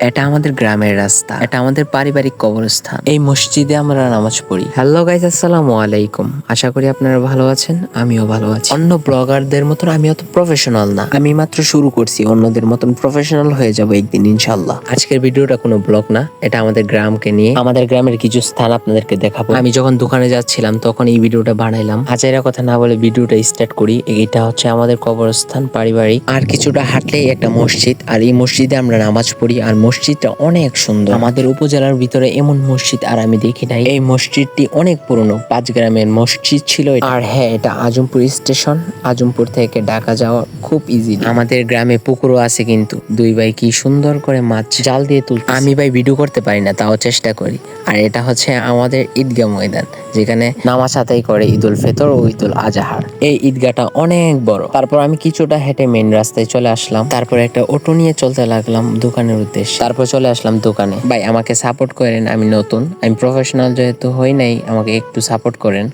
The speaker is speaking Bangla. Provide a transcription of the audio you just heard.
এটা আমাদের গ্রামের রাস্তা। এটা আমাদের পারিবারিক কবরস্থান। এই মসজিদে আমরা নামাজ পড়ি। হ্যালো গাইজ আসসালামু আলাইকুম। আশা করি আপনারা ভালো আছেন, আমিও ভালো আছি। অন্য ব্লগারদের মতন আমি অত প্রফেশনাল না। আমি মাত্র শুরু করছি, অন্যদের মতন প্রফেশনাল হয়ে যাব একদিন ইনশাল্লাহ আজকের ভিডিওটা কোনো ব্লগ না, এটা আমাদের গ্রামকে নিয়ে। আমাদের গ্রামের কিছু স্থান আপনাদেরকে দেখাবো। আমি যখন দোকানে যাচ্ছিলাম, তখন এই ভিডিওটা বানাইলাম। হাজারা কথা না বলে ভিডিওটা স্টার্ট করি। এটা হচ্ছে আমাদের কবরস্থান, পারিবারিক। আর কিছুটা হাঁটলেই একটা মসজিদ। আর এই মসজিদে আমরা নামাজ পড়ি। আর মসজিদটা অনেক সুন্দর। আমাদের উপজেলার ভিতরে এমন মসজিদ আর আমি দেখি নাই। এই মসজিদটি অনেক পুরনো, পাঁচ গ্রামের মসজিদ ছিল আর হ্যাঁ এটা আজমপুর স্টেশন। আজমপুর থেকে ঢাকা যাওয়া খুব ইজি আমাদের গ্রামে পুকুরও আছে কিন্তু। দুই ভাই কি সুন্দর করে মাছ জাল দিয়ে তুল আমি ভাই ভিডিও করতে পারি না, তাও চেষ্টা করি। আর এটা হচ্ছে আমাদের ঈদগাহ ময়দান, যেখানে নামাজ আদায় করে ঈদুল ফেতর ও ঈদুল আজাহার। এই ঈদগাহটা অনেক বড়। তারপর আমি কিছুটা হেঁটে মেন রাস্তায় চলে আসলাম। তারপর একটা অটো নিয়ে চলতে লাগলাম দোকানের উদ্দেশ্যে। তারপর চলে আসলাম দোকানে। ভাই, আমাকে সাপোর্ট করেন, আমি নতুন। আমি প্রফেশনাল যেহেতু হই নাই, আমাকে একটু সাপোর্ট করেন।